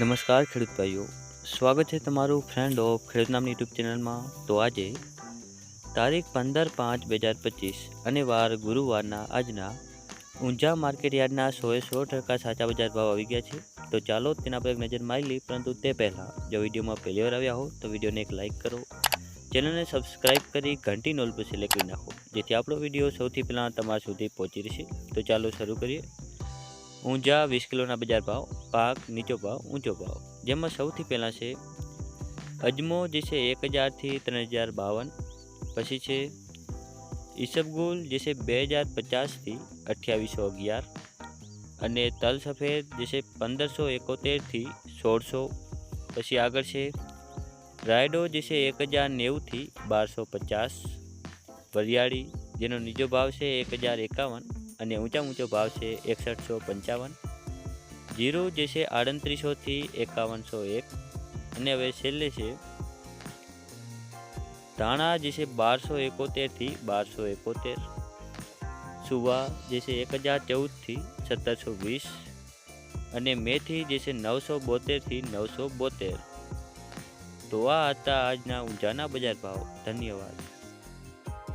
નમસ્કાર ખેડૂત ભાઈઓ, સ્વાગત છે તમારું ફ્રેન્ડ ઓફ ખેડૂત નામની યુટ્યુબ ચેનલમાં તો આજે તારીખ પંદર પાંચ બે હજાર પચીસ અને વાર ગુરુવારના આજના ઊંઝા માર્કેટ યાર્ડના સોએ સો ટકા સાચા બજાર ભાવ આવી ગયા છે. તો ચાલો તેના પર એક નજર મારી લઈ પરંતુ તે પહેલાં જો વિડીયોમાં પહેલી વાર આવ્યા હો, તો વિડીયોને એક લાઇક કરો. ચેનલને સબસ્ક્રાઇબ કરી ઘંટી નોલ પર સિલેક્ટ કરી નાખો, જેથી આપણો વીડિયો સૌથી પહેલાં તમારા સુધી પહોંચી રહેશે. તો ચાલો શરૂ કરીએ. ઊંઝા વીસ કિલોના બજાર ભાવ, પાક નીચો ભાવ, ઊંચો ભાવ. જેમાં સૌથી પહેલાં છે અજમો, જે છે એક હજારથી ત્રણ હજાર બાવન. પછી છે ઈસબગુલ, જે છે બે હજાર પચાસથી અઠ્યાવીસો અગિયાર. અને તલ સફેદ, જે છે પંદરસો એકોતેરથી સોળસો. પછી આગળ છે રાયડો, જે છે એક હજાર નેવુંથી બારસો પચાસ. વરિયાળી, જેનો નીચો ભાવ છે એક હજાર એકાવન. અને ઊંચા ઊંચો ભાવ છે એકસઠસો પંચાવન. જીરો જે છે આડત્રીસોથી એકાવનસો એક. અને હવે છેલ્લે છે, ધાણા જે છે બારસો એકોતેરથી બારસો એકોતેર. સુવા જે છે એક હજાર ચૌદથી સત્તરસો વીસ. અને મેથી જે છે નવસો બોતેરથી નવસો બોતેર. તો આ હતા આજના ઊંઝાના બજાર ભાવ. ધન્યવાદ.